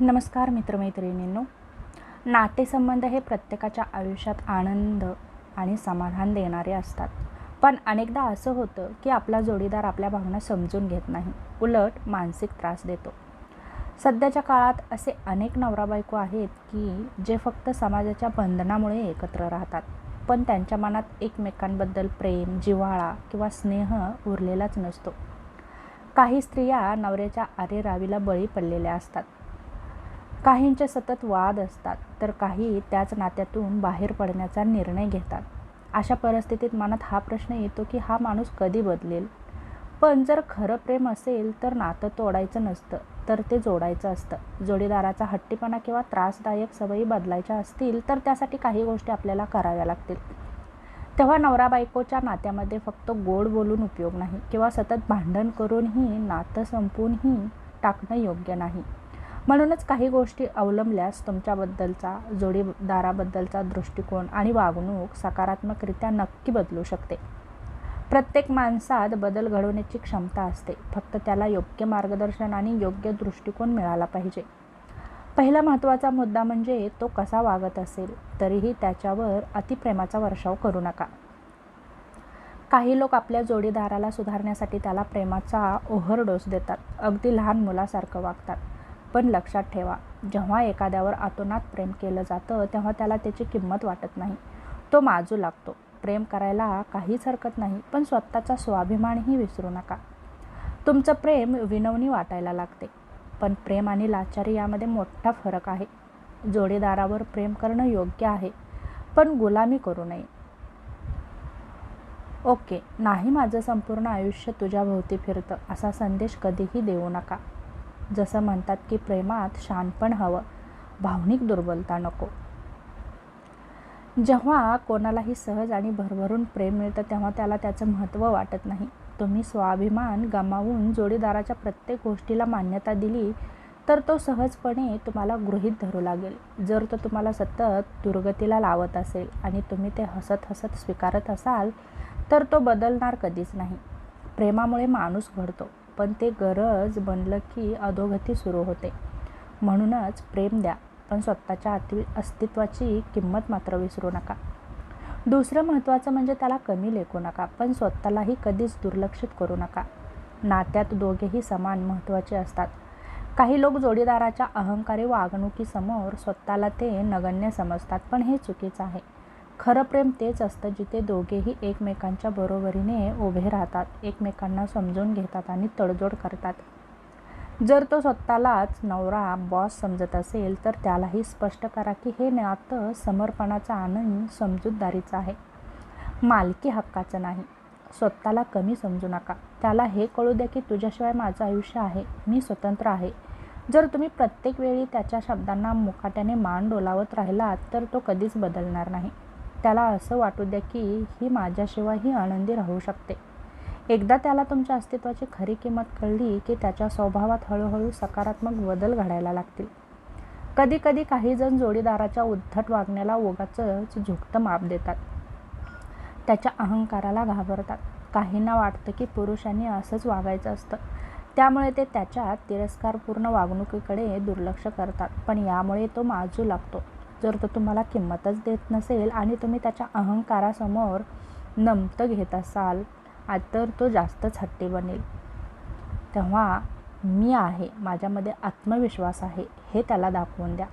नमस्कार मित्रमैत्रिणींनो. नातेसंबंध हे प्रत्येकाच्या आयुष्यात आनंद आणि समाधान देणारे असतात. पण अनेकदा असं होतं की आपला जोडीदार आपल्या भावना समजून घेत नाही. उलट मानसिक त्रास देतो. सध्याच्या काळात असे अनेक नवरा बायको आहेत की जे फक्त समाजाच्या बंधनामुळे एकत्र राहतात. पण त्यांच्या मनात एकमेकांबद्दल प्रेम जिव्हाळा किंवा स्नेह उरलेलाच नसतो. काही स्त्रिया नवऱ्याच्या आरेरावीला बळी पडलेल्या असतात. काहींचे सतत वाद असतात तर काही त्याच नात्यातून बाहेर पडण्याचा निर्णय घेतात. अशा परिस्थितीत मनात हा प्रश्न येतो की हा माणूस कधी बदलेल? पण जर खरं प्रेम असेल तर नातं तोडायचं नसतं तर ते जोडायचं असतं. जोडीदाराचा हट्टीपणा किंवा त्रासदायक सवयी बदलायच्या असतील तर त्यासाठी काही गोष्टी आपल्याला कराव्या लागतील. तेव्हा नवरा बायकोच्या नात्यामध्ये फक्त गोड बोलून उपयोग नाही किंवा सतत भांडण करूनही नातं संपवूनही टाकणं योग्य नाही. म्हणूनच काही गोष्टी अवलंबल्यास तुमच्याबद्दलचा जोडीदाराबद्दलचा दृष्टिकोन आणि वागणूक सकारात्मकरित्या नक्की बदलू शकते. प्रत्येक माणसात बदल घडवण्याची क्षमता असते. फक्त त्याला योग्य मार्गदर्शन आणि योग्य दृष्टिकोन मिळाला पाहिजे. पहिला महत्त्वाचा मुद्दा म्हणजे तो कसा वागत असेल तरीही त्याच्यावर अतिप्रेमाचा वर्षाव करू नका. काही लोक आपल्या जोडीदाराला सुधारण्यासाठी त्याला प्रेमाचा ओव्हरडोस देतात. अगदी लहान मुलासारखं वागतात. पण लक्षात ठेवा जेव्हा एखाद्यावर आतोनात प्रेम केलं जातं तेव्हा त्याला त्याची किंमत वाटत नाही. तो माजू लागतो. प्रेम करायला काहीच हरकत नाही पण स्वतःचा स्वाभिमानही विसरू नका. तुमचं प्रेम विनवणी वाटायला लागते पण प्रेम आणि लाचारी यामध्ये मोठा फरक आहे. जोडीदारावर प्रेम करणं योग्य आहे पण गुलामी करू नये. ओके नाही माझं संपूर्ण आयुष्य तुझ्या भोवती फिरतं असा संदेश कधीही देऊ नका. जसं म्हणतात की प्रेमात शानपण हवं. भावनिक दुर्बलता नको. जेव्हा कोणालाही सहज आणि भरभरून प्रेम मिळतं तेव्हा त्याला त्याचं महत्त्व वाटत नाही. तुम्ही स्वाभिमान गमावून जोडीदाराच्या प्रत्येक गोष्टीला मान्यता दिली तर तो सहजपणे तुम्हाला गृहीत धरू लागेल. जर तो तुम्हाला सतत दुर्गतीला लावत असेल आणि तुम्ही ते हसत हसत स्वीकारत असाल तर तो बदलणार कधीच नाही. प्रेमामुळे माणूस घडतो. पण ते गरज बनलं की अधोगती सुरू होते. म्हणूनच प्रेम द्या पण स्वतःच्या अति अस्तित्वाची किंमत मात्र विसरू नका. दुसरं महत्त्वाचं म्हणजे त्याला कमी लेखू नका पण स्वतःलाही कधीच दुर्लक्षित करू नका. नात्यात दोघेही समान महत्त्वाचे असतात. काही लोक जोडीदाराच्या अहंकारी वागणुकीसमोर स्वतःला ते नगण्य समजतात पण हे चुकीचं आहे. खरं प्रेम तेच असतं जिथे दोघेही एकमेकांच्या बरोबरीने उभे राहतात एकमेकांना समजून घेतात आणि तडजोड करतात. जर तो स्वतःलाच नवरा बॉस समजत असेल तर त्यालाही स्पष्ट करा की हे नातं समर्पणाचा आनंद समजूतदारीचं आहे. मालकी हक्काचं नाही. स्वतःला कमी समजू नका. त्याला हे कळू द्या की तुझ्याशिवाय माझं आयुष्य आहे. मी स्वतंत्र आहे. जर तुम्ही प्रत्येक वेळी त्याच्या शब्दांना मुकाट्याने मान डोलावत राहिलात तर तो कधीच बदलणार नाही. त्याला असं वाटू द्या की ही माझ्याशिवायही आनंदी राहू शकते. एकदा त्याला तुमच्या अस्तित्वाची खरी किंमत कळली की त्याच्या स्वभावात हळूहळू सकारात्मक बदल घडायला लागतील. कधी कधी काही जण जोडीदाराच्या उद्धट वागण्याला ओगाचंच झुकतं माप देतात. त्याच्या अहंकाराला घाबरतात. काहींना वाटतं की पुरुषांनी असंच वागायचं असतं. त्यामुळे ते त्याच्या तिरस्कारपूर्ण वागणुकीकडे दुर्लक्ष करतात. पण यामुळे तो माजू लागतो. जर तो तुम्हाला किंमतच देत नसेल आणि तुम्ही त्याच्या अहंकारासमोर नमतं घेत असाल तर तो जास्तच हट्टी बनेल. तेव्हा मी आहे माझ्यामध्ये आत्मविश्वास आहे हे त्याला दाखवून द्या.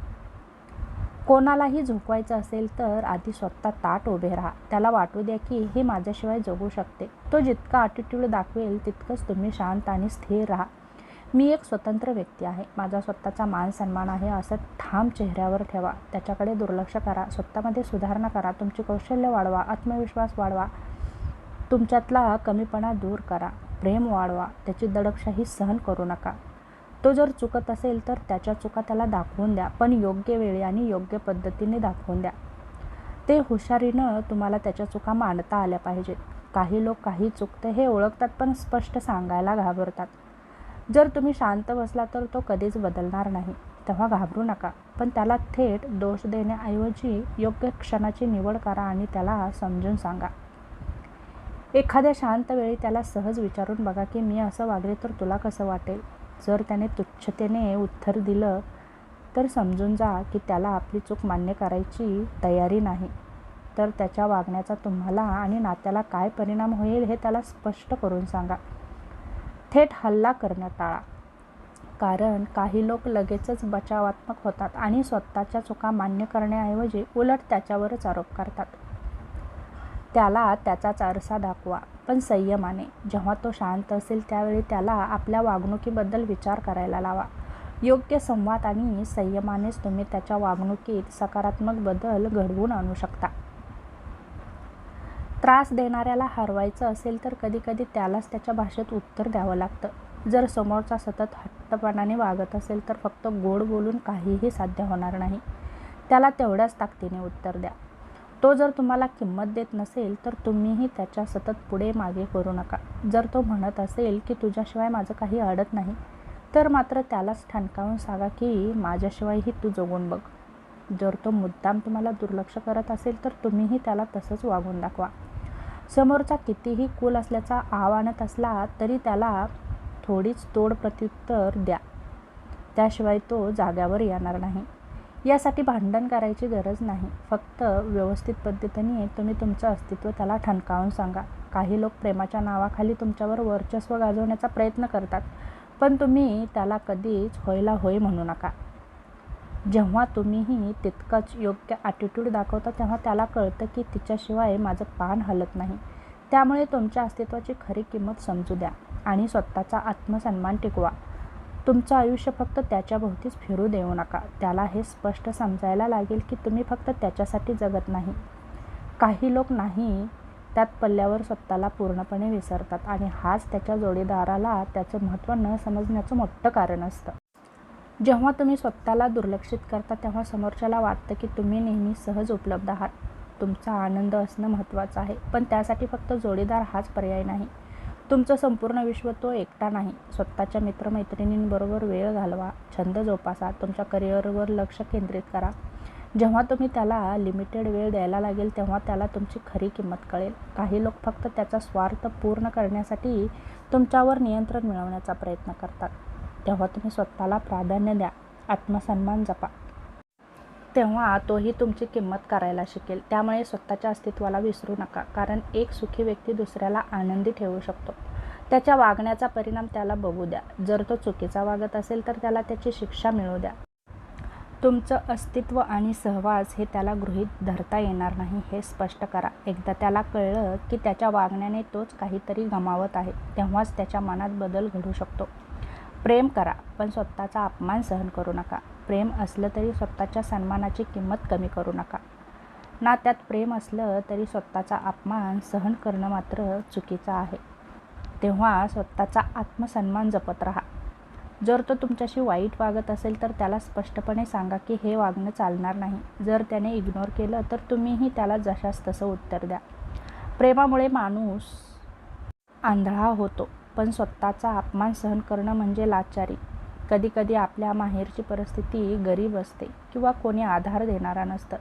कोणालाही झोपवायचं असेल तर आधी स्वतः ताट उभे राहा. त्याला वाटू द्या की हे माझ्याशिवाय जगू शकते. तो जितका ॲटिट्यूड दाखवेल तितकंच तुम्ही शांत आणि स्थिर राहा. मी एक स्वतंत्र व्यक्ती आहे. माझा स्वतःचा मान सन्मान आहे. असं ठाम चेहऱ्यावर ठेवा. त्याच्याकडे दुर्लक्ष करा. स्वतःमध्ये सुधारणा करा. तुमची कौशल्य वाढवा. आत्मविश्वास वाढवा. तुमच्यातला कमीपणा दूर करा. प्रेम वाढवा. त्याची दडपशाही सहन करू नका. तो जर चुकत असेल तर त्याच्या चुका त्याला दाखवून द्या. पण योग्य वेळी आणि योग्य पद्धतीने दाखवून द्या. ते हुशारीनं तुम्हाला त्याच्या चुका मांडता आल्या पाहिजेत. काही लोक काही चुकतं हे ओळखतात पण स्पष्ट सांगायला घाबरतात. जर तुम्ही शांत बसला तर तो कधीच बदलणार नाही. तेव्हा घाबरू नका. पण त्याला थेट दोष देण्याऐवजी योग्य क्षणाची निवड करा आणि त्याला समजून सांगा. एखाद्या शांत वेळी त्याला सहज विचारून बघा की मी असं वागले तर तुला कसं वाटेल? जर त्याने तुच्छतेने उत्तर दिलं तर समजून जा की त्याला आपली चूक मान्य करायची तयारी नाही. तर त्याच्या वागण्याचा तुम्हाला आणि नात्याला काय परिणाम होईल हे त्याला स्पष्ट करून सांगा. थेट हल्ला करणं टाळा कारण काही लोक लगेचच बचावात्मक होतात आणि स्वतःच्या चुका मान्य करण्याऐवजी उलट त्याच्यावरच आरोप करतात. त्याला त्याचाच आरसा दाखवा पण संयमाने. जेव्हा तो शांत असेल त्यावेळी त्याला आपल्या वागणुकीबद्दल विचार करायला लावा. योग्य संवाद आणि संयमानेच तुम्ही त्याच्या वागणुकीत सकारात्मक बदल घडवून आणू शकता. त्रास देणाऱ्याला हरवायचं असेल तर कधीकधी त्यालाच त्याच्या भाषेत उत्तर द्यावं लागतं. जर समोरचा सतत हट्टपणाने वागत असेल तर फक्त गोड बोलून काहीही साध्य होणार नाही. त्याला तेवढ्याच ताकदीने उत्तर द्या. तो जर तुम्हाला किंमत देत नसेल तर तुम्हीही त्याच्या सतत पुढे मागे करू नका. जर तो म्हणत असेल की तुझ्याशिवाय माझं काही अडत नाही तर मात्र त्यालाच ठणकावून सांगा की माझ्याशिवायही तू जगून बघ. जर तो मुद्दाम तुम्हाला दुर्लक्ष करत असेल तर तुम्हीही त्याला तसंच वागून दाखवा. समोरचा कितीही कुल असल्याचा आव आणत असला तरी त्याला थोडीच तोड प्रत्युत्तर द्या. त्याशिवाय तो जाग्यावर येणार नाही. यासाठी भांडण करायची गरज नाही. फक्त व्यवस्थित पद्धतीने तुम्ही तुमचं अस्तित्व त्याला ठणकावून सांगा. काही लोक प्रेमाच्या नावाखाली तुमच्यावर वर्चस्व गाजवण्याचा प्रयत्न करतात पण तुम्ही त्याला कधीच होयला होय म्हणू नका. जेव्हा तुम्हीही तितकंच योग्य ॲटिट्यूड दाखवता तेव्हा त्याला कळतं की तिच्याशिवाय माझं पान हलत नाही. त्यामुळे तुमच्या अस्तित्वाची खरी किंमत समजू द्या आणि स्वतःचा आत्मसन्मान टिकवा. तुमचं आयुष्य फक्त त्याच्याभोवतीच फिरू देऊ नका. त्याला हे स्पष्ट समजायला लागेल की तुम्ही फक्त त्याच्यासाठी जगत नाही. काही लोक नाही त्यात पल्ल्यावर स्वतःला पूर्णपणे विसरतात आणि हाच त्याच्या जोडीदाराला त्याचं महत्त्व न समजण्याचं मोठं कारण असतं. जेव्हा तुम्ही स्वतःला दुर्लक्षित करता तेव्हा समोरच्याला वाटतं की तुम्ही नेहमी सहज उपलब्ध आहात. तुमचा आनंद असणं महत्त्वाचं आहे पण त्यासाठी फक्त जोडीदार हाच पर्याय नाही. तुमचं संपूर्ण विश्व तो एकटा नाही. स्वतःच्या मित्रमैत्रिणींबरोबर वेळ घालवा छंद जोपासा तुमच्या करिअरवर लक्ष केंद्रित करा. जेव्हा तुम्ही त्याला लिमिटेड वेळ द्यायला लागेल तेव्हा त्याला तुमची खरी किंमत कळेल. काही लोक फक्त त्याचा स्वार्थ पूर्ण करण्यासाठी तुमच्यावर नियंत्रण मिळवण्याचा प्रयत्न करतात. तेव्हा तुम्ही स्वतःला प्राधान्य द्या. आत्मसन्मान जपा. तेव्हा तोही तुमची किंमत करायला शिकेल. त्यामुळे स्वतःच्या अस्तित्वाला विसरू नका. कारण एक सुखी व्यक्ती दुसऱ्याला आनंदी ठेवू शकतो. त्याच्या वागण्याचा परिणाम त्याला बघू द्या. जर तो चुकीचा वागत असेल तर त्याला त्याची शिक्षा मिळू द्या. तुमचं अस्तित्व आणि सहवास हे त्याला गृहीत धरता येणार नाही हे स्पष्ट करा. एकदा त्याला कळलं की त्याच्या वागण्याने तोच काहीतरी गमावत आहे. तेव्हाच त्याच्या मनात बदल घडू शकतो. प्रेम करा पण स्वतःचा अपमान सहन करू नका. प्रेम असलं तरी स्वतःच्या सन्मानाची किंमत कमी करू नका. ना त्यात प्रेम असलं तरी स्वतःचा अपमान सहन करणं मात्र चुकीचं आहे. तेव्हा स्वतःचा आत्मसन्मान जपत राहा. जर तो तुमच्याशी वाईट वागत असेल तर त्याला स्पष्टपणे सांगा की हे वागणं चालणार नाही. जर त्याने इग्नोर केलं तर तुम्हीही त्याला जशास तसं उत्तर द्या. प्रेमामुळे माणूस आंधळा होतो. पण स्वतःचा अपमान सहन करणं म्हणजे लाचारी. कधीकधी आपल्या माहेरची परिस्थिती गरीब असते किंवा कोणी आधार देणारा नसतं.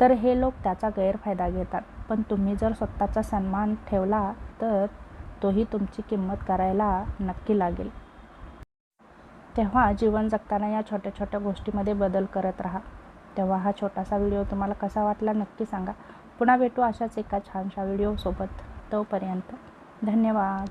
तर हे लोक त्याचा गैरफायदा घेतात. पण तुम्ही जर स्वतःचा सन्मान ठेवला तर तोही तुमची किंमत करायला नक्की लागेल. तेव्हा जीवन जगताना या छोट्या छोट्या गोष्टीमध्ये बदल करत राहा. तेव्हा हा छोटासा व्हिडिओ तुम्हाला कसा वाटला नक्की सांगा. पुन्हा भेटू अशाच एका छानशा व्हिडिओसोबत तोपर्यंत धन्यवाद.